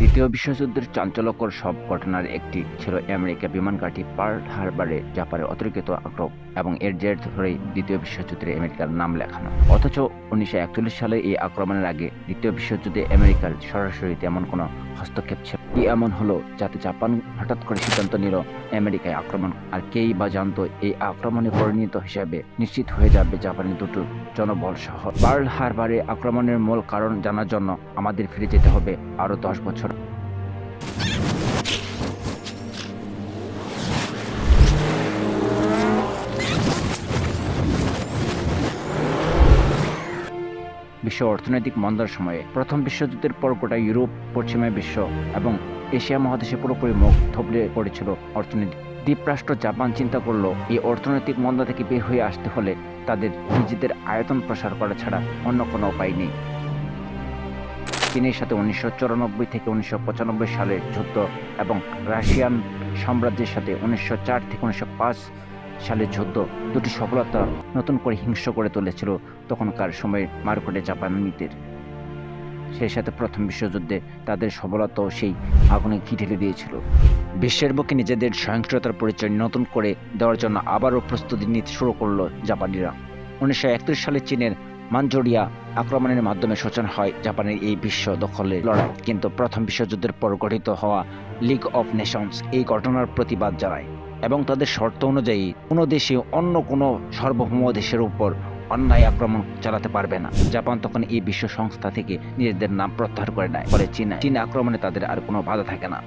দ্বিতীয় বিশ্বযুদ্ধের চাঞ্চল্যকর সব ঘটনার একটি ছিল আমেরিকা বিমান ঘাঁটি পার্ল হারবারে জাপানের অতিরিক্ত আক্রম এবং এর জের ধরেই দ্বিতীয় বিশ্বযুদ্ধে আমেরিকার নাম লেখানো। অথচ উনিশশো একচল্লিশ সালে এই আক্রমণের আগে দ্বিতীয় বিশ্বযুদ্ধে আমেরিকার সরাসরি তেমন কোনো হস্তক্ষেপ ছিল কি এমন হলো যাতে জাপান হঠাৎ করে সিদ্ধান্ত নিল আমেরিকায় আক্রমণ? আর কেই বা জানতো এই আক্রমণে পরিণত হিসাবে নিশ্চিত হয়ে যাবে জাপানের দুটো জনবল সহ পার্ল হারবারে আক্রমণের মূল কারণ জানার জন্য আমাদের ফিরে যেতে হবে আরও দশ বছর। বিশ্ব অর্থনৈতিক মন্দার সময়ে প্রথম বিশ্বযুদ্ধের পর গোটা ইউরোপ, পশ্চিমা বিশ্ব এবং এশিয়া মহাদেশে পুরোপুরি মুখ থবলে পড়েছিল অর্থনীতি। দ্বীপরাষ্ট্র জাপান চিন্তা করল, এই অর্থনৈতিক মন্দা থেকে বের হয়ে আসতে হলে তাদের নিজেদের আয়তন প্রসার করা ছাড়া অন্য কোনো উপায় নেই। চীনের সাথে উনিশশো চুরানব্বই থেকে উনিশশো পঁচানব্বই সালের যুদ্ধ এবং রাশিয়ান সাম্রাজ্যের সাথে উনিশশো চার থেকে উনিশশো পাঁচ সালের যুদ্ধ দুটি সফলতা নতুন করে হিংস্র করে তুলেছিল তখনকার সময়ে মার্কেটে জাপানিদের সেই সাথে প্রথম বিশ্বযুদ্ধে তাদের সফলতাও সেই আগুনে ঘি ঢেলে দিয়েছিল। বিশ্বের বুকে নিজেদের সহিংসতার পরিচয় নতুন করে দেওয়ার জন্য আবারও প্রস্তুতি নিতে শুরু করল জাপানিরা। উনিশশো একত্রিশ সালে চীনের মাঞ্জোরিয়া আক্রমণের মাধ্যমে সূচনা হয় জাপানের এই বিশ্ব দখলের লড়াই। কিন্তু প্রথম বিশ্বযুদ্ধের পর গঠিত হওয়া লিগ অফ নেশনস এই ঘটনার প্রতিবাদ জানায়। এবং তাদের শর্ত অনুযায়ী কোনো দেশে অন্য কোনো সার্বভৌম দেশের উপর অন্যায় আক্রমণ চালাতে পারবে না। জাপান তখন এই বিশ্ব সংস্থা থেকে নিজেদের নাম প্রত্যাহার করে নেয়। ফলে চীন চীন আক্রমণে তাদের আর কোনো বাধা থাকে না।